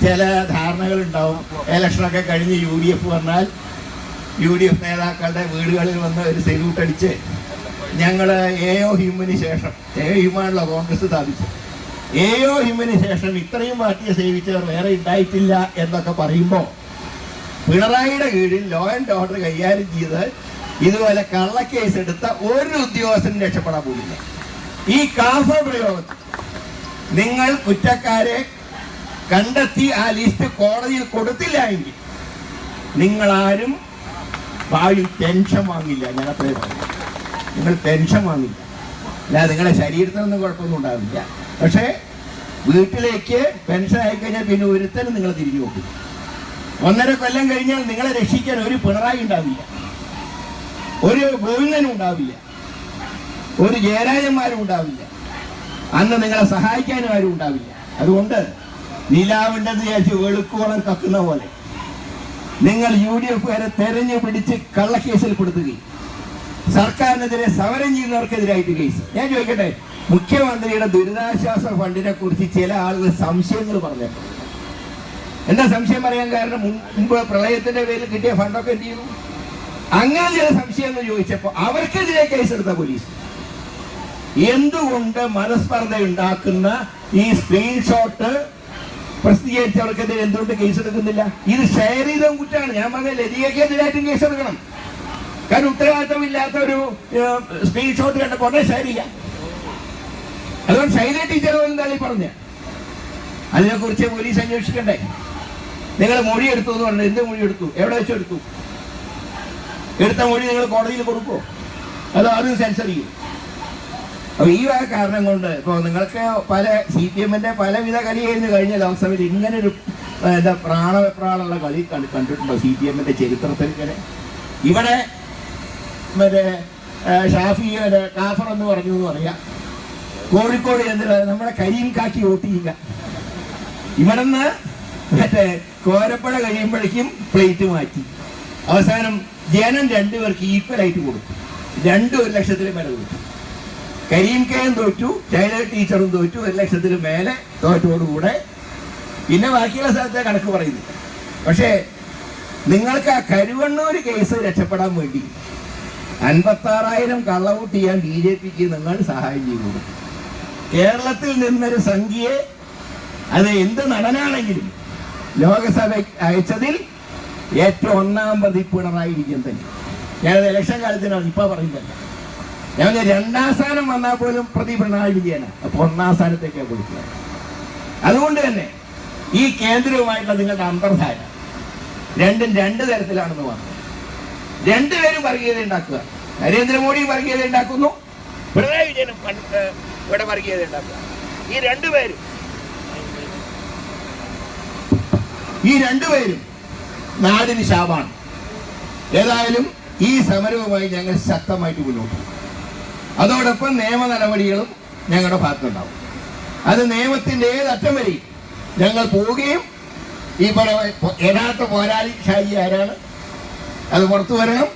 ചില ധാരണകൾ ഉണ്ടാവും ഇലക്ഷനൊക്കെ കഴിഞ്ഞ് യു ഡി എഫ് വന്നാൽ യു ഡി എഫ് നേതാക്കളുടെ വീടുകളിൽ വന്ന് ഒരു സെല്യൂട്ട് അടിച്ച് ഞങ്ങൾ എ ഒ ഹിമ്മിന് ശേഷം എ ഒ ഹിമാണല്ലോ കോൺഗ്രസ് സ്ഥാപിച്ചു എ ഒ ഹിമ്മിന് ശേഷം ഇത്രയും പാർട്ടിയെ സേവിച്ചവർ വേറെ ഉണ്ടായിട്ടില്ല എന്നൊക്കെ പറയുമ്പോൾ പിണറായിയുടെ കീഴിൽ ലോ ആൻഡ് ഓർഡർ കൈകാര്യം ചെയ്ത് ഇതുപോലെ കള്ളക്കേസ് എടുത്ത ഒരു ഉദ്യോഗസ്ഥനും രക്ഷപ്പെടാൻ പോകില്ല ഈ കാഫ പ്രയോഗത്തിൽ നിങ്ങൾ കുറ്റക്കാരെ കണ്ടെത്തി ആ ലിസ്റ്റ് കോടതിയിൽ കൊടുത്തില്ല എങ്കിൽ നിങ്ങളാരും ഭാവി ടെൻഷൻ വാങ്ങില്ല. ഞാൻ അത്രേ പറഞ്ഞു നിങ്ങൾ ടെൻഷൻ വാങ്ങില്ല. അല്ലാതെ നിങ്ങളുടെ ശരീരത്തിനൊന്നും കുഴപ്പമൊന്നും ഉണ്ടാവില്ല. പക്ഷേ വീട്ടിലേക്ക് പെൻഷൻ ആയിക്കഴിഞ്ഞാൽ പിന്നെ ഒരുത്തനും നിങ്ങൾ തിരിഞ്ഞു നോക്കും. ഒന്നര കൊല്ലം കഴിഞ്ഞാൽ നിങ്ങളെ രക്ഷിക്കാൻ ഒരു പിണറായി ഉണ്ടാവില്ല. ഒരു ഗോവിന്ദനും ഉണ്ടാവില്ല. ഒരു ജയരാജന്മാരും ഉണ്ടാവില്ല. അന്ന് നിങ്ങളെ സഹായിക്കാനും ആരും ഉണ്ടാവില്ല. അതുകൊണ്ട് നിലാവിണ്ടെന്ന് വിചാരിച്ച് വെളുക്കോളം കക്കുന്ന പോലെ. നിങ്ങൾ യു ഡി എഫുകാരെ തെരഞ്ഞു പിടിച്ച് കള്ളക്കേസിൽ പെടുത്തുകയും സർക്കാരിനെതിരെ സമരം ചെയ്യുന്നവർക്കെതിരായിട്ട് കേസ്. ഞാൻ ചോദിക്കട്ടെ മുഖ്യമന്ത്രിയുടെ ദുരിതാശ്വാസ ഫണ്ടിനെ കുറിച്ച് ചില ആളുകൾ സംശയങ്ങൾ പറഞ്ഞു എന്താ സംശയം പറയാൻ കാരണം? മുമ്പ് പ്രളയത്തിന്റെ പേരിൽ കിട്ടിയ ഫണ്ടൊക്കെ എന്ത് ചെയ്യുന്നു അങ്ങനെ ചില സംശയങ്ങൾ ചോദിച്ചപ്പോൾ അവർക്കെതിരെ കേസെടുത്ത പോലീസ്. എന്തുകൊണ്ട് മനസ്പർദ്ധ ഉണ്ടാക്കുന്ന ഈ സ്ക്രീൻഷോട്ട് പ്രസിദ്ധീകരിച്ചവർക്കെതിരെ എന്തുകൊണ്ട് കേസെടുക്കുന്നില്ല ഇത് ഷെയർ ചെയ്ത കുറ്റാണ് ഞാൻ പറഞ്ഞ ലതികയ്ക്കെതിരായിട്ടും കേസെടുക്കണം കാരണം ഉത്തരവാദിത്തമില്ലാത്ത ഒരു സ്ക്രീൻഷോട്ട് കണ്ടപ്പോൾ ഉടനെ ഷെയർ ചെയ്യാം അതുകൊണ്ട് ശൈല ടീച്ചർ പോലും തള്ളി പറഞ്ഞ? അതിനെക്കുറിച്ച് പോലീസ് അന്വേഷിക്കണ്ടേ? നിങ്ങൾ മൊഴി എടുത്തു എന്ന് പറഞ്ഞു എന്ത് മൊഴി എടുത്തു? എവിടെ വെച്ച് എടുത്തു? എടുത്ത മൊഴി നിങ്ങൾ കോടതിയിൽ കൊടുക്കുമോ അതോ അത് സെൻസർ ചെയ്യും? അപ്പൊ ഈ കാരണം കൊണ്ട് ഇപ്പൊ നിങ്ങൾക്ക് പല സി പി എമ്മിന്റെ പലവിധ കളിയായിരുന്നു കഴിഞ്ഞ ലോക്സഭയിൽ ഇങ്ങനെ ഒരു എന്താ പ്രാണവെപ്രാളുള്ള കളി കണ്ട് കണ്ടിട്ടുണ്ടോ സി പി എമ്മിന്റെ ചരിത്രത്തിൽ ഇങ്ങനെ? ഇവിടെ മറ്റേ ഷാഫി കാഫർ എന്ന് പറഞ്ഞു എന്ന് പറയാം. കോഴിക്കോട് എന്തിനാ? നമ്മുടെ കരീം കാക്കി ഓട്ടിയില്ല ഇവിടെ ഇവിടുന്ന് മറ്റേ കോരപ്പുഴ കഴിയുമ്പോഴേക്കും പ്ലേറ്റ് മാറ്റി. അവസാനം ജനം രണ്ടുപേർക്ക് ഈക്വൽ ആയിട്ട് കൊടുത്തു. രണ്ടു ഒരു ലക്ഷത്തിന് മേലെ കൊടുത്തു. കരീം കെയും തോറ്റു ചൈന ടീച്ചറും തോറ്റു ഒരു ലക്ഷത്തിന് മേലെ തോറ്റോടുകൂടെ പിന്നെ ബാക്കിയുള്ള സ്ഥലത്തെ കണക്ക് പറയുന്നു. പക്ഷേ നിങ്ങൾക്ക് ആ കരുവണ്ണൂർ കേസ് രക്ഷപ്പെടാൻ വേണ്ടി അൻപത്താറായിരം കള്ളവോട്ട് ചെയ്യാൻ ബി ജെ പിക്ക് നിങ്ങൾ സഹായം ചെയ്തു. കേരളത്തിൽ നിന്നൊരു സംഖ്യയെ അത് എന്ത് നടനാണെങ്കിലും ലോകസഭ അയച്ചതിൽ ഏറ്റവും ഒന്നാം പ്രതി തന്നെ. ഞാനത് ഇലക്ഷൻ കാലത്തിനാണ് ഇപ്പൊ പറയുന്നത്. ഞാൻ രണ്ടാം സ്ഥാനം വന്നാൽ പോലും പ്രതി പിണറായി വിജയനാണ് അപ്പൊ ഒന്നാം സ്ഥാനത്തേക്കാണ് വിളിക്കുന്നത് അതുകൊണ്ട് തന്നെ ഈ കേന്ദ്രവുമായിട്ടുള്ള നിങ്ങളുടെ അന്തർധാര രണ്ടും രണ്ട് തരത്തിലാണെന്ന് പറഞ്ഞു രണ്ടുപേരും വർഗീയത ഉണ്ടാക്കുക. നരേന്ദ്രമോദി വർഗീയത ഉണ്ടാക്കുന്നു. പിണറായി വിജയനും ഇവിടെ വർഗീയത ഉണ്ടാക്കുക. ഈ രണ്ടുപേരും ഈ രണ്ടുപേരും നാടിന് ശാപാണ്. ഏതായാലും ഈ സമരവുമായി ഞങ്ങൾ ശക്തമായിട്ട് മുന്നോട്ട് പോകും. അതോടൊപ്പം നിയമ നടപടികളും ഞങ്ങളുടെ ഭാഗത്തുണ്ടാവും അത് നിയമത്തിന്റെ ഏത് അറ്റം വരെ ഞങ്ങൾ പോവുകയും ഈ യഥാർത്ഥ പോരാളി ശൈലി ആരാണ്? അത് പുറത്തു വരണം.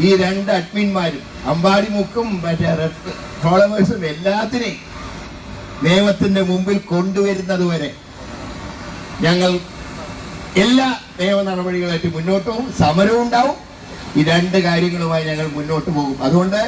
ഈ രണ്ട് അഡ്മിന്മാരും അമ്പാടി മുക്കും മറ്റേ ഫോളോവേഴ്സും എല്ലാത്തിനെയും നിയമത്തിന്റെ മുമ്പിൽ കൊണ്ടുവരുന്നത് വരെ ഞങ്ങൾ എല്ലാ നിയമ നടപടികളായിട്ട് മുന്നോട്ട് പോകും. സമരവും ഉണ്ടാവും. ഈ രണ്ട് കാര്യങ്ങളുമായി ഞങ്ങൾ മുന്നോട്ട് പോകും. അതുകൊണ്ട്